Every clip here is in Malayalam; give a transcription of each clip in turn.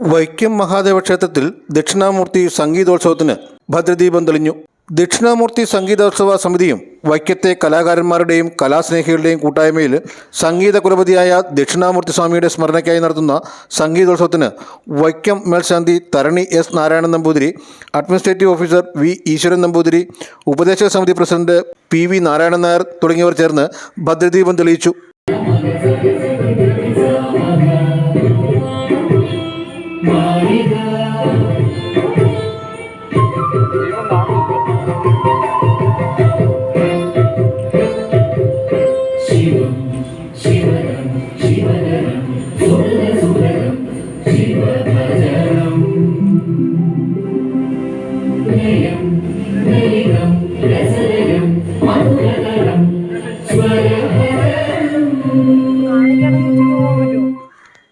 വൈക്കം മഹാദേവ ക്ഷേത്രത്തിൽ ദക്ഷിണാമൂർത്തി സംഗീതോത്സവത്തിന് ഭദ്രദീപം തെളിഞ്ഞു. ദക്ഷിണാമൂർത്തി സംഗീതോത്സവ സമിതിയും വൈക്കത്തെ കലാകാരന്മാരുടെയും കലാസ്നേഹികളുടെയും കൂട്ടായ്മയിൽ സംഗീത കുലപതിയായ ദക്ഷിണാമൂർത്തി സ്വാമിയുടെ സ്മരണയ്ക്കായി നടത്തുന്ന സംഗീതോത്സവത്തിന് വൈക്കം മേൽശാന്തി Tharani S Narayanan Namboothiri administrative officer V Easwaran Namboothiri ഉപദേശക സമിതി president P V Narayanan Nair തുടങ്ങിയവർ ചേർന്ന് ഭദ്രദീപം തെളിയിച്ചു.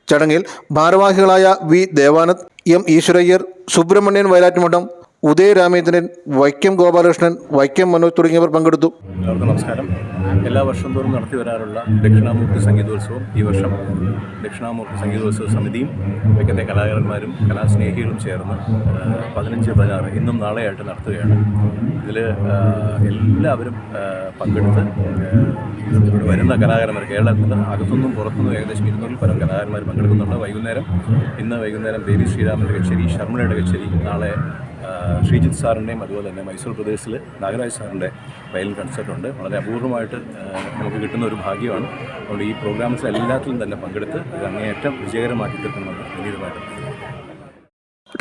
ചടങ്ങിൽ ഭാരവാഹികളായ വി ദേവാനന്ദ് എം ഈശ്വരയ്യർ സുബ്രഹ്മണ്യൻ വയലാറ്റുമഠം ഉദയ രാമേന്ദ്രൻ വൈക്കം ഗോപാലകൃഷ്ണൻ വൈക്കം മനോജ് തുടങ്ങിയവർ പങ്കെടുത്തു. എല്ലാവർക്കും നമസ്കാരം. എല്ലാ വർഷം തോറും നടത്തി വരാറുള്ള ദക്ഷിണാമൂർത്തി സംഗീതോത്സവം ഈ വർഷം ദക്ഷിണാമൂർത്തി സംഗീതോത്സവ സമിതിയും വൈക്കത്തെ കലാകാരന്മാരും കലാസ്നേഹികളും ചേർന്ന് പതിനഞ്ച് പതിനാറ് ഇന്നും നാളെയായിട്ട് നടത്തുകയാണ്. ഇതിൽ എല്ലാവരും പങ്കെടുത്ത് ഇവിടെ വരുന്ന കലാകാരന്മാർ കേരളത്തിൽ അകത്തുനിന്നും പുറത്തുനിന്നും ഏകദേശം ഇരുന്നൂറിൽ പരം കലാകാരന്മാർ പങ്കെടുക്കുന്നുണ്ട് വൈകുന്നേരം. ഇന്ന് വൈകുന്നേരം ദേവി ശ്രീരാമന്റെ കച്ചേരി ശർമ്മയുടെ കച്ചേരി നാളെ ശ്രീജിത്ത് സാറിന്റെയും അതുപോലെ തന്നെ മൈസൂർ പ്രദേശിൽ നാഗരാജ് സാറിന്റെ വയലിൻ കൺസേർട്ട് ഉണ്ട് വളരെ അപൂർവമായിട്ട് നമുക്ക് കിട്ടുന്ന ഒരു ഭാഗ്യമാണ്. അതുകൊണ്ട് ഈ പ്രോഗ്രാംസ് എല്ലാത്തിലും തന്നെ പങ്കെടുത്ത് അത് അങ്ങേയറ്റം വിജയകരമാക്കി തീർക്കണമെന്ന് വിനീതമായിട്ട്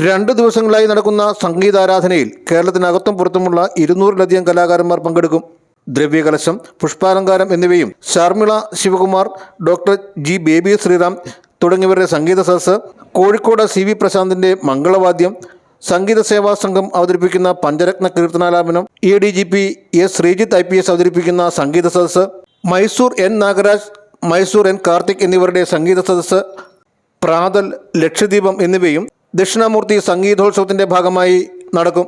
രണ്ട് ദിവസങ്ങളായി നടക്കുന്ന സംഗീതാരാധനയിൽ കേരളത്തിനകത്തും പുറത്തുമുള്ള ഇരുന്നൂറിലധികം കലാകാരന്മാർ പങ്കെടുക്കും. ദ്രവ്യകലശം പുഷ്പാലങ്കാരം എന്നിവയും Sharmila Sivakumar doctor G Baby Sreeram തുടങ്ങിയവരുടെ സംഗീത സദസ് കോഴിക്കോട് സി വി പ്രശാന്തിന്റെ മംഗളവാദ്യം സംഗീത സേവാ സംഘം അവതരിപ്പിക്കുന്ന പഞ്ചരത്ന കീർത്തനാലാപനം A D G P S Sreejith I P S അവതരിപ്പിക്കുന്ന സംഗീത സദസ്സ് മൈസൂർ എൻ നാഗരാജ് മൈസൂർ എൻ കാർത്തിക് എന്നിവരുടെ സംഗീത സദസ്സ് പ്രാതൽ ലക്ഷദ്വീപം എന്നിവയും ദക്ഷിണാമൂർത്തി സംഗീതോത്സവത്തിന്റെ ഭാഗമായി നടക്കും.